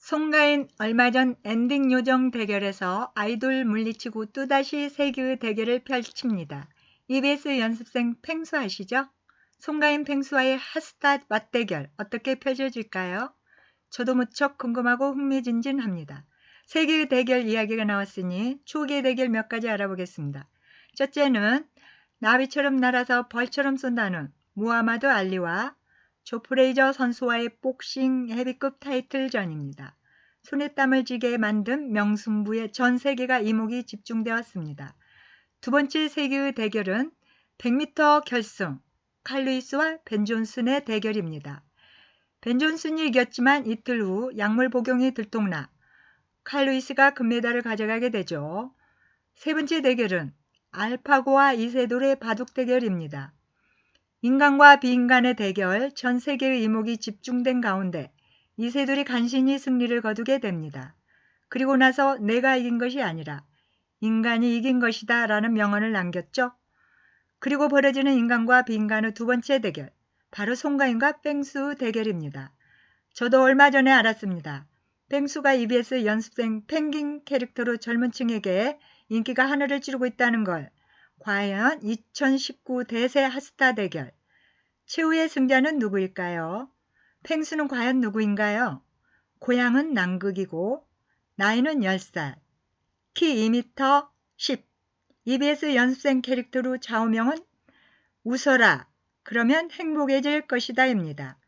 송가인 얼마 전 엔딩 요정 대결에서 아이돌 물리치고 또다시 세기의 대결을 펼칩니다. EBS 연습생 펭수 아시죠? 송가인 펭수와의 핫스타 맞대결 어떻게 펼쳐질까요? 저도 무척 궁금하고 흥미진진합니다. 세계의 대결 이야기가 나왔으니 초기의 대결 몇 가지 알아보겠습니다. 첫째는 나비처럼 날아서 벌처럼 쏜다는 무하마드 알리와 조 프레이저 선수와의 복싱 헤비급 타이틀전입니다. 손에 땀을 쥐게 만든 명승부에 전 세계가 이목이 집중되었습니다. 두 번째 세계의 대결은 100m 결승 칼루이스와 벤 존슨의 대결입니다. 벤 존슨이 이겼지만 이틀 후 약물 복용이 들통나 칼루이스가 금메달을 가져가게 되죠. 세 번째 대결은 알파고와 이세돌의 바둑 대결입니다. 인간과 비인간의 대결, 전 세계의 이목이 집중된 가운데 이세돌이 간신히 승리를 거두게 됩니다. 그리고 나서 내가 이긴 것이 아니라 인간이 이긴 것이다 라는 명언을 남겼죠. 그리고 벌어지는 인간과 비인간의 두 번째 대결, 바로 송가인과 뺑수 대결입니다. 저도 얼마 전에 알았습니다. 뺑수가 EBS 연습생 펭귄 캐릭터로 젊은 층에게 인기가 하늘을 찌르고 있다는 걸 과연 2019 대세 핫스타 대결 최후의 승자는 누구일까요? 펭수는 과연 누구인가요? 고향은 남극이고 나이는 10살, 키 2m 10, EBS 연습생 캐릭터로 좌우명은 웃어라, 그러면 행복해질 것이다입니다.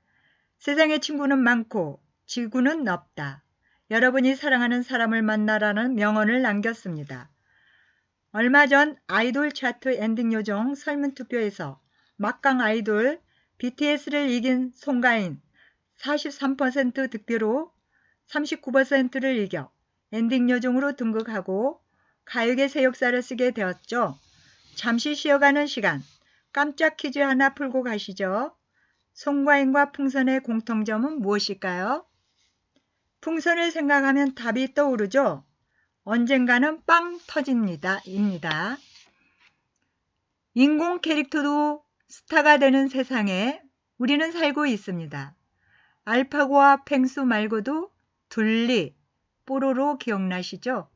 세상에 친구는 많고 지구는 없다. 여러분이 사랑하는 사람을 만나라는 명언을 남겼습니다. 얼마 전 아이돌 차트 엔딩 요정 설문투표에서 막강 아이돌 BTS를 이긴 송가인 43% 득표로 39%를 이겨 엔딩 요정으로 등극하고 가요계 새 역사를 쓰게 되었죠. 잠시 쉬어가는 시간 깜짝 퀴즈 하나 풀고 가시죠. 송가인과 풍선의 공통점은 무엇일까요? 풍선을 생각하면 답이 떠오르죠. 언젠가는 빵 터집니다. 입니다. 인공 캐릭터도 스타가 되는 세상에 우리는 살고 있습니다. 알파고와 펭수 말고도 둘리, 뽀로로 기억나시죠?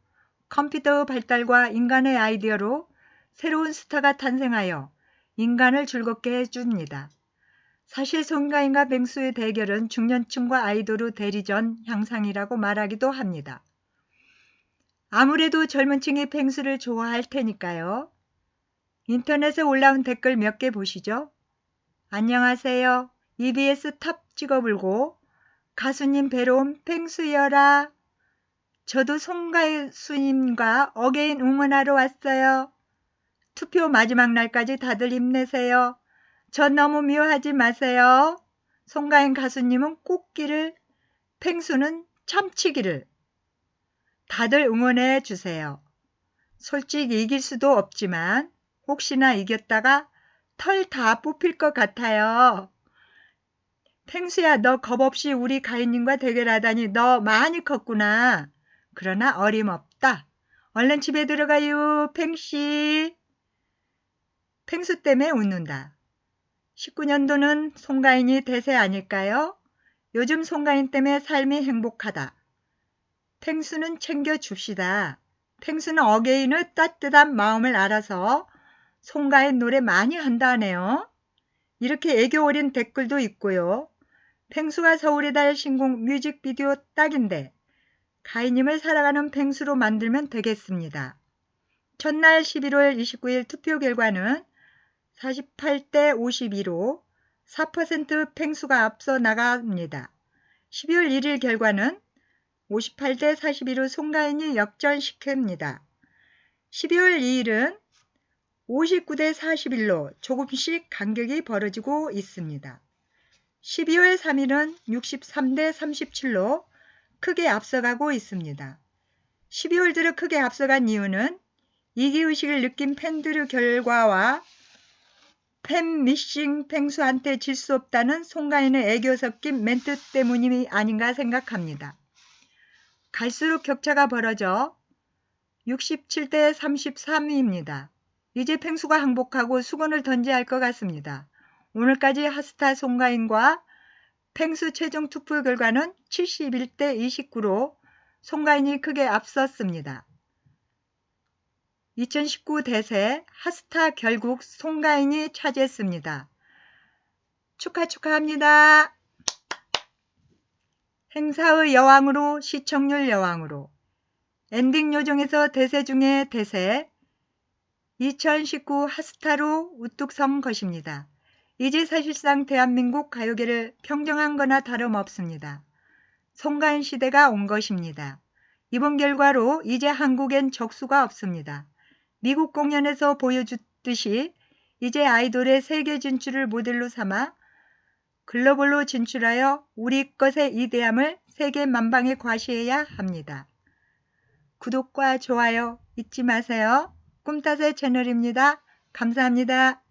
컴퓨터 발달과 인간의 아이디어로 새로운 스타가 탄생하여 인간을 즐겁게 해줍니다. 사실 송가인과 뱅수의 대결은 중년층과 아이돌의 대리전 향상이라고 말하기도 합니다. 아무래도 젊은 층이 펭수를 좋아할 테니까요. 인터넷에 올라온 댓글 몇 개 보시죠. 안녕하세요. EBS 탑 찍어불고 가수님 배로온 펭수여라. 저도 송가수님과 어게인 응원하러 왔어요. 투표 마지막 날까지 다들 힘내세요. 전 너무 미워하지 마세요. 송가인 가수님은 꽃기를, 펭수는 참치기를. 다들 응원해 주세요. 솔직히 이길 수도 없지만 혹시나 이겼다가 털 다 뽑힐 것 같아요. 펭수야 너 겁없이 우리 가인님과 대결하다니 너 많이 컸구나. 그러나 어림없다. 얼른 집에 들어가요 펭씨. 펭수 때문에 웃는다. 19년도는 송가인이 대세 아닐까요? 요즘 송가인 때문에 삶이 행복하다. 펭수는 챙겨줍시다. 펭수는 어게인의 따뜻한 마음을 알아서 송가인 노래 많이 한다네요. 이렇게 애교 어린 댓글도 있고요. 펭수가 서울의 달 신곡 뮤직비디오 딱인데 가인님을 사랑하는 펭수로 만들면 되겠습니다. 첫날 11월 29일 투표 결과는 48대 52로 4% 펭수가 앞서 나갑니다. 12월 1일 결과는 58대 42로 송가인이 역전시킵니다. 12월 2일은 59대 41로 조금씩 간격이 벌어지고 있습니다. 12월 3일은 63대 37로 크게 앞서가고 있습니다. 12월 들어 크게 앞서간 이유는 이기의식을 느낀 팬들의 결과와 팬 미싱 펭수한테 질 수 없다는 송가인의 애교 섞인 멘트 때문이 아닌가 생각합니다. 갈수록 격차가 벌어져 67대 33입니다. 이제 펭수가 항복하고 수건을 던져야 할 것 같습니다. 오늘까지 하스타 송가인과 펭수 최종 투표 결과는 71대 29로 송가인이 크게 앞섰습니다. 2019 대세 하스타 결국 송가인이 차지했습니다. 축하 축하합니다. 행사의 여왕으로 시청률 여왕으로 엔딩 요정에서 대세 중에 대세 2019 하스타로 우뚝 선 것입니다. 이제 사실상 대한민국 가요계를 평정한 거나 다름없습니다. 송가인 시대가 온 것입니다. 이번 결과로 이제 한국엔 적수가 없습니다. 미국 공연에서 보여줬듯이 이제 아이돌의 세계 진출을 모델로 삼아 글로벌로 진출하여 우리 것의 이대함을 세계 만방에 과시해야 합니다. 구독과 좋아요 잊지 마세요. 꿈따세 채널입니다. 감사합니다.